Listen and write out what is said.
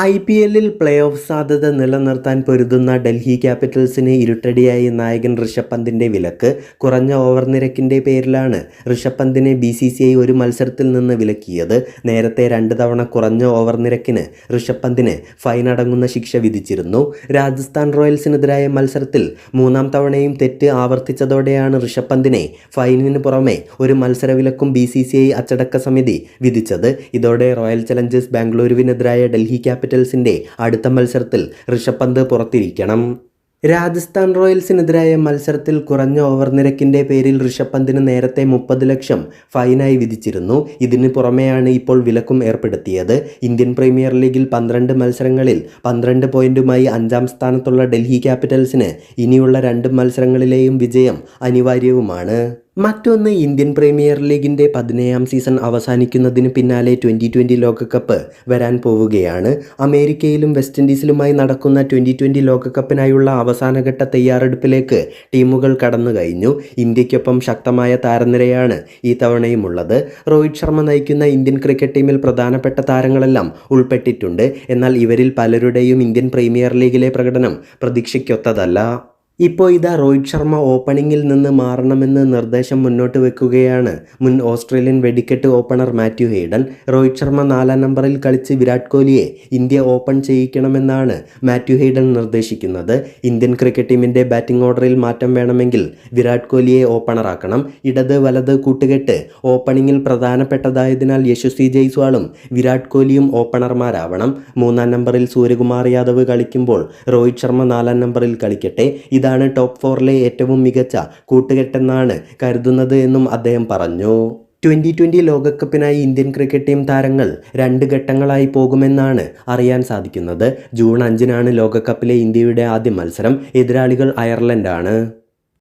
I P എല്ലിൽ play off സാധ്യത നിലനിർത്താൻ പൊരുതുന്ന ഡൽഹി ക്യാപിറ്റൽസിന് ഇരുട്ടടിയായി നായകൻ ഋഷഭ് പന്തിന്റെ വിലക്ക് കുറഞ്ഞ ഓവർ നിരക്കിന്റെ പേരിലാണ് ഋഷഭ് പന്തിനെ ബി സി സി ഐ ഒരു മത്സരത്തിൽ നിന്ന് വിലക്കിയത്. നേരത്തെ രണ്ട് തവണ കുറഞ്ഞ ഓവർ നിരക്കിന് ഋഷഭ് പന്തിന് ഫൈൻ അടങ്ങുന്ന ശിക്ഷ വിധിച്ചിരുന്നു. രാജസ്ഥാൻ റോയൽസിനെതിരായ മത്സരത്തിൽ മൂന്നാം തവണയും തെറ്റ് ആവർത്തിച്ചതോടെയാണ് ഋഷഭ് പന്തിനെ ഫൈനിന് പുറമെ ഒരു മത്സരവിലക്കും ബി സി സി ഐ അച്ചടക്ക സമിതി വിധിച്ചത്. ഇതോടെ റോയൽ ചലഞ്ചേഴ്സ് ബാംഗ്ലൂരുവിനെതിരായ ഡൽഹി ക്യാപിറ്റൽസിന്റെ അടുത്ത മത്സരത്തിൽ ഋഷഭ് പന്ത് പുറത്തിരിക്കണം. രാജസ്ഥാൻ റോയൽസിനെതിരായ മത്സരത്തിൽ കുറഞ്ഞ ഓവർ നിരക്കിന്റെ പേരിൽ ഋഷഭ് പന്തിന് നേരത്തെ മുപ്പത് ലക്ഷം ഫൈനായി വിധിച്ചിരുന്നു. ഇതിന് പുറമെയാണ് ഇപ്പോൾ വിലക്കും ഏർപ്പെടുത്തിയത്. ഇന്ത്യൻ പ്രീമിയർ ലീഗിൽ പന്ത്രണ്ട് മത്സരങ്ങളിൽ പന്ത്രണ്ട് പോയിന്റുമായി അഞ്ചാം സ്ഥാനത്തുള്ള ഡൽഹി ക്യാപിറ്റൽസിന് ഇനിയുള്ള രണ്ട് മത്സരങ്ങളിലെയും വിജയം അനിവാര്യവുമാണ്. മറ്റൊന്ന് ഇന്ത്യൻ പ്രീമിയർ ലീഗിന്റെ പതിനേഴാം സീസൺ അവസാനിക്കുന്നതിന് പിന്നാലെ ട്വന്റി ട്വന്റി ലോകകപ്പ് വരാൻ പോവുകയാണ്. അമേരിക്കയിലും വെസ്റ്റ് ഇൻഡീസിലുമായി നടക്കുന്ന ട്വന്റി ട്വന്റി ലോകകപ്പിനായുള്ള അവസാനഘട്ട തയ്യാറെടുപ്പിലേക്ക് ടീമുകൾ കടന്നു കഴിഞ്ഞു ഇന്ത്യക്കൊപ്പം ശക്തമായ താരനിരയാണ് ഈ തവണയുമുള്ളത്. രോഹിത് ശർമ്മ നയിക്കുന്ന ഇന്ത്യൻ ക്രിക്കറ്റ് ടീമിൽ പ്രധാനപ്പെട്ട താരങ്ങളെല്ലാം ഉൾപ്പെട്ടിട്ടുണ്ട്. എന്നാൽ ഇവരിൽ പലരുടെയും ഇന്ത്യൻ പ്രീമിയർ ലീഗിലെ പ്രകടനം പ്രതീക്ഷയ്ക്കൊത്തതല്ല. ഇപ്പോൾ ഇതാ രോഹിത് ശർമ്മ ഓപ്പണിങ്ങിൽ നിന്ന് മാറണമെന്ന് നിർദ്ദേശം മുന്നോട്ട് വെക്കുകയാണ്. മുൻ ഓസ്ട്രേലിയൻ വെടിക്കെട്ട് opener Matthew Hayden Rohit Sharma നാലാം നമ്പറിൽ കളിച്ച് വിരാട് കോഹ്ലിയെ ഇന്ത്യ ഓപ്പൺ ചെയ്യിക്കണമെന്നാണ് മാത്യു ഹെയ്ഡൻ നിർദ്ദേശിക്കുന്നത്. ഇന്ത്യൻ ക്രിക്കറ്റ് ടീമിന്റെ ബാറ്റിംഗ് ഓർഡറിൽ മാറ്റം വേണമെങ്കിൽ വിരാട് കോഹ്ലിയെ ഓപ്പണറാക്കണം. ഇടത് വലത് കൂട്ടുകെട്ട് ഓപ്പണിങ്ങിൽ പ്രധാനപ്പെട്ടതായതിനാൽ യശസ്വി ജയ്സ്വാളും വിരാട് കോഹ്ലിയും ഓപ്പണർമാരാവണം. മൂന്നാം നമ്പറിൽ സൂര്യകുമാർ യാദവ് കളിക്കുമ്പോൾ രോഹിത് ശർമ്മ നാലാം നമ്പറിൽ കളിക്കട്ടെ. ഇതാണ് ടോപ്പ് ഫോറിലെ ഏറ്റവും മികച്ച കൂട്ടുകെട്ടെന്നാണ് കരുതുന്നത് എന്നും അദ്ദേഹം പറഞ്ഞു. ട്വന്റി ട്വന്റി ലോകകപ്പിനായി ഇന്ത്യൻ ക്രിക്കറ്റ് ടീം താരങ്ങൾ രണ്ട് ഘട്ടങ്ങളായി പോകുമെന്നാണ് അറിയാൻ സാധിക്കുന്നത്. ജൂൺ അഞ്ചിനാണ് ലോകകപ്പിലെ ഇന്ത്യയുടെ ആദ്യ മത്സരം. എതിരാളികൾ അയർലൻഡാണ്.